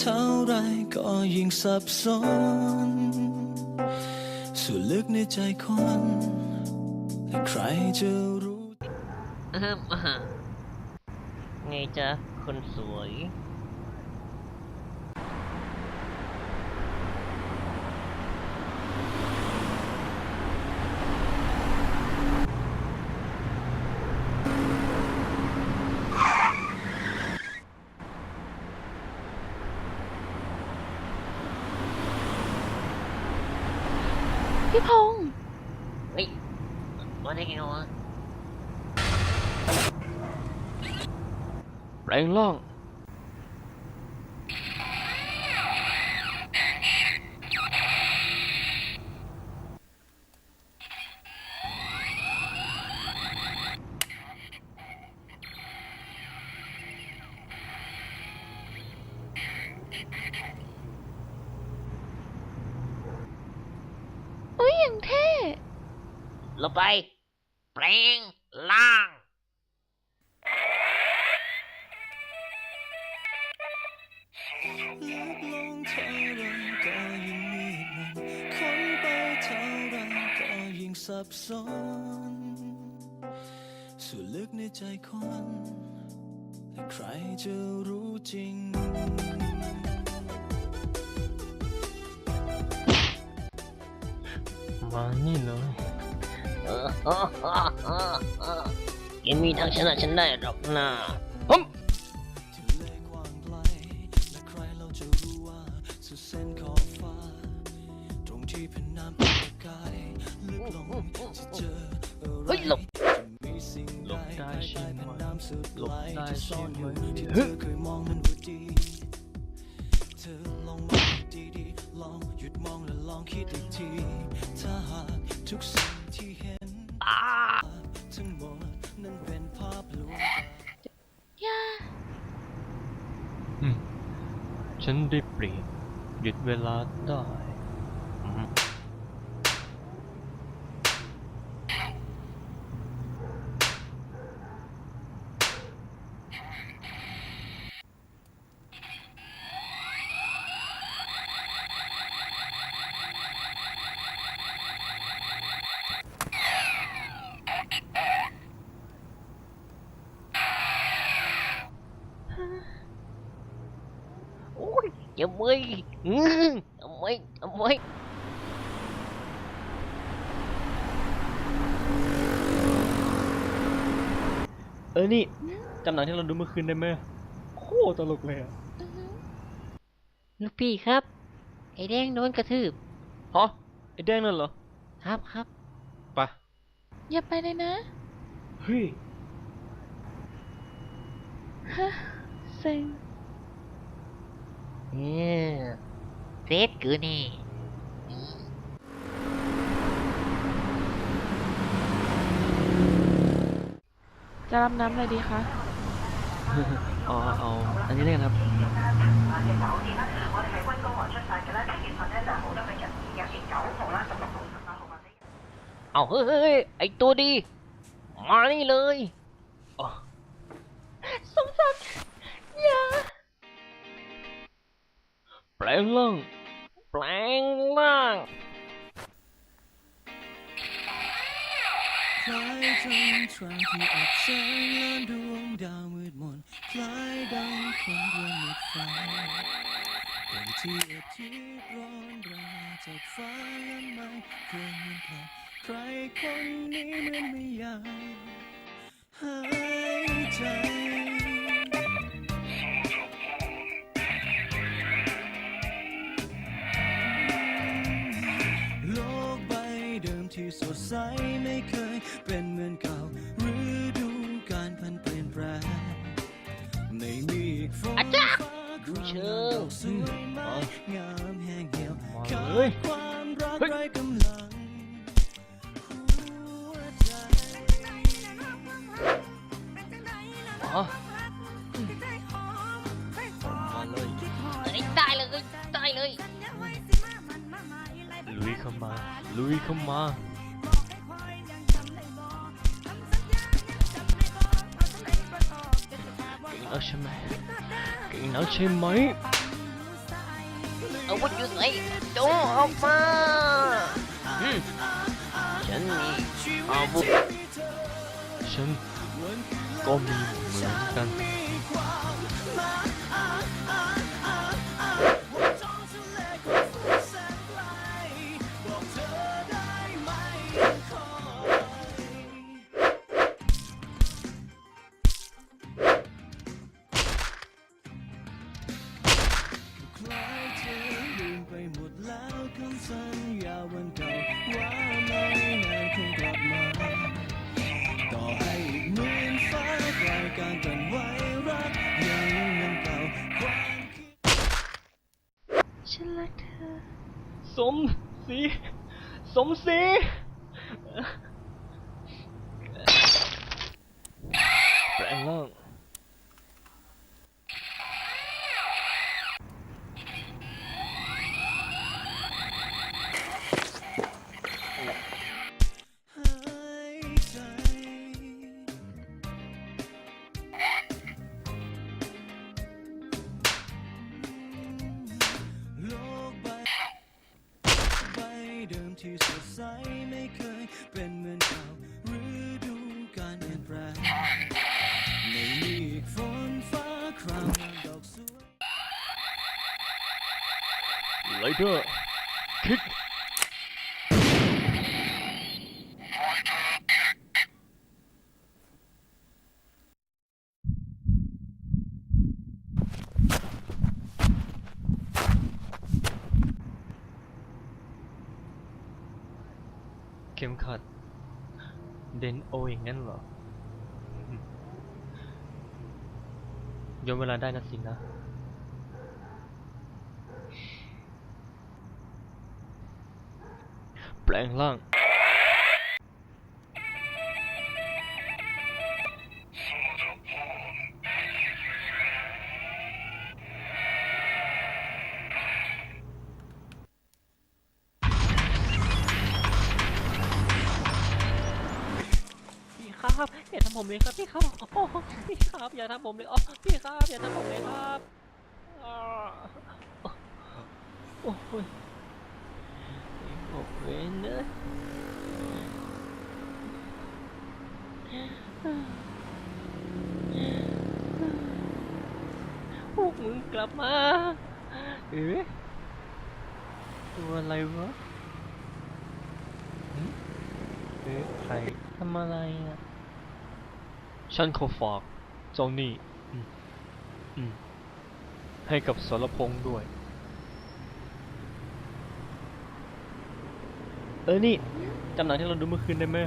เท่าไรก็ยิ่งสับสนส่วนลึกในใจคนใครจะรู้อ่าไงจ๊ะคนสวย พี่พงษ์ เฮ้ย มาได้ไงวะแปลงร่างอุ้ยอย่างเท่ลงไป แปลงล่างลึกลงเท่าไรก็ยิ่งมืดมนค้นไปเท่าไรก็ยิ่งสับสนส่วนลึกในใจคนและใครจะรู้จริง มานี่เลย ยังมีทางชนะฉันได้หรอกนะฮึมทะเลกว้างไกลและใครเราจะรู้ว่าสุดเส้นขอบฟ้าตรงที่เป็นน้ำเป็นประกายลึกลงจะเจออะไรเฮ้ยหลบจะมีสิ่งหลใดบได้ภายใช่ใต้ไหมแผ่นน้ำสุดหลบไกลได้ที่ซ่อนอยู่ใช่ไหมที่เธอเคยมองมันว่าดีเธอลอง องและลองคิดอีกทีถ้าหากทุกสิ่งที่เห็นอ่าทั้งหมดนั้นเป็นภาพลวงตาย่าอืมฉันได้เปรียบหยุดเวลาได้ อ้ยอย่าเมยอืมทำไมทำไมเออ นี่จำหนังที่เราดูเมื่อคืนได้ไหมโคตรตลกเลยอะอือหือลูกพี่ครับ ไอ้แดงโดนกระทืบฮะไอ้แดงนั่นเหรอ ครับครับไปอย่าไปเลยนะเฮ้ย ฮะเซ็ง เนี่ยเซตกูนี่จะรับน้ำอะไรดีคะ อ๋อเอาอันนี้เลยกันครับ เอาเฮ้ยเฮ้ยเฮ้ยไอ้ตัวดี มานี่เลย ลงร่างแปลงร่างคล้ายจันทราที่อับแสงแล้านดวงดาวมืดมนคล้ายดังคนดวงหมดไฟเป็นที่อาทิตย์ร้อนแรงจากฟ้าและไม่เคยเห็นใครใครคนนี้เหมือนไม่อยากหายใจ อ๋อมาเลยเอ้ยได้เลยได้เลยลุยเข้ามาลุยเข้ามาเก็มีเหมือนกัน มศรี ไลเดอร์คิกเข็มขัด เดนโออย่างนั้นเหรอย้อนเวลาได้นะสินะ แป ลงร่าง พี่ครับอย่าทำผมเลยครับพี่ครับโอ้พี่ครับอย่าทำผมเลยอ๋อพี่ครับอย่าทำผมเลยครับอ่าโอ้ย อ้พวกเวนเนอะพวกมึงกลับมาเอ๊ะตัวอะไรวะเอ๊ะใครทำอะไรอะฉันขอฝากเจ้าหนี่อืมอืมให้กับสรพงษ์ด้วย เออนี่จำหนังที่เราดูเมื่อคืนได้ไหม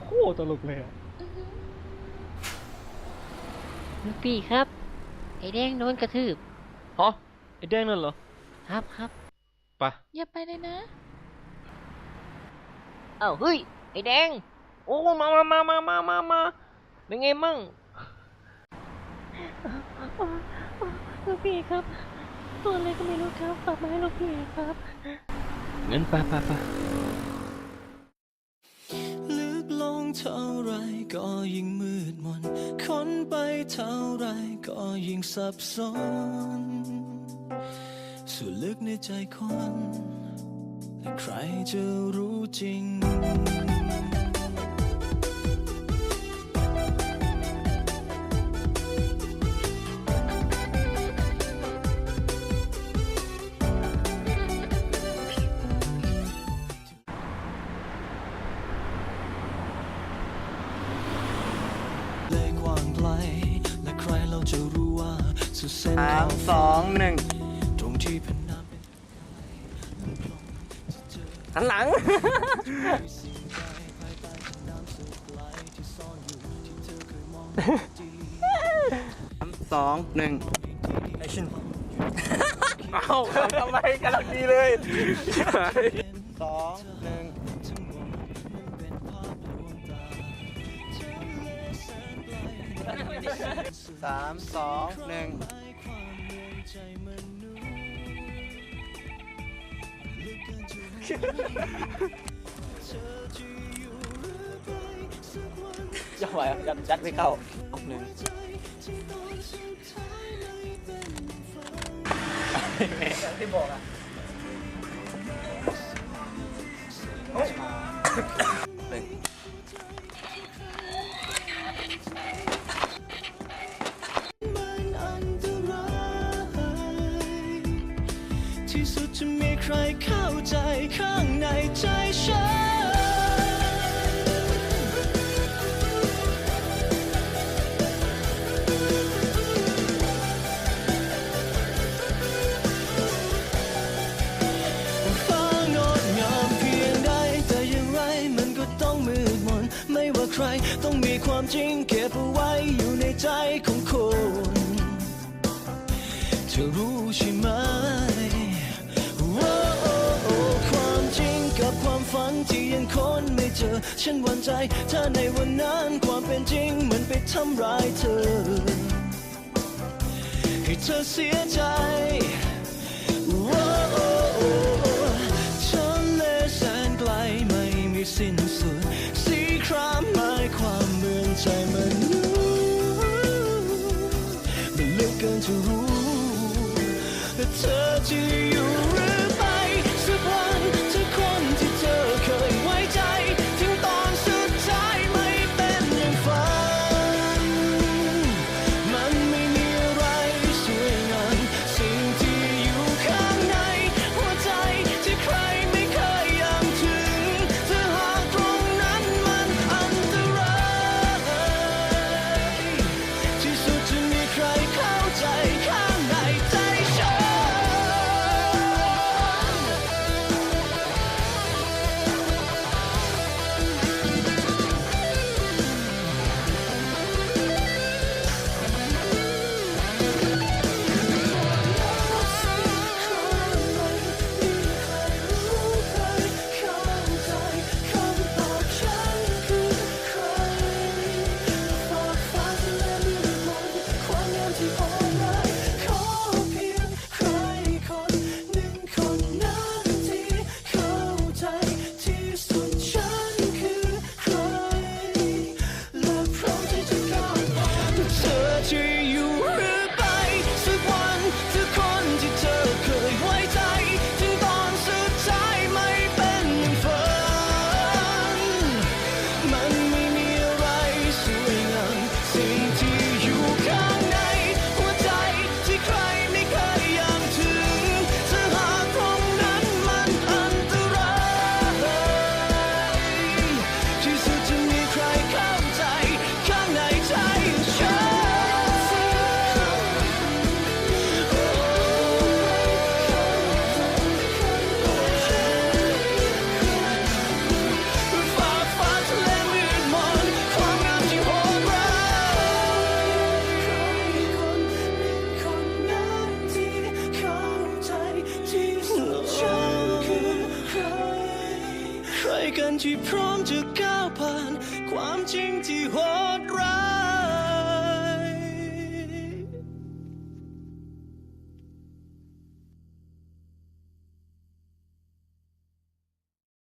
โคตรตลกเลยอะลูกพี่ครับ ไอ้แดงโดนกระทืบ ฮะไอ้แดงนั่นเหรอครับครับไปอย่าไปเลยนะอ้าวเฮ้ย ไอ้แดง โอ้มามามามามามามาเป็นไงมั่งลูกพี่ครับ ตัวอะไรก็ไม่รู้ครับฝากมาให้ลูกพี่ครับ งั้นไปไปไปลึ เท่าไรก็ยิ่งมืดมนค้นไปเท่าไรก็ยิ่งสับสนส่วนลึกในใจคน และใครจะรู้จริง จะรู้ว่าสุดสสามสองหนึ่งตรงที่พนาเป็นหันหลังสามสองหนึ่งแอคชั่นเอาทำไมกำลังดีเลยสองหนึ่ง สามสองหนึ่งจังหวยัดยัดไม่เข้าอกหนึ่งที่บอกอะ ความจริงเก็บเอาไว้อยู่ในใจของคนเธอรู้ใช่ไหมความจริงกับความฝันที่ยังคนไม่เจอ ฉันหวั่นใจถ้าในวันนั้นความเป็นจริงมันไปทำร้ายเธอ ให้เธอเสียใจ the touch of you.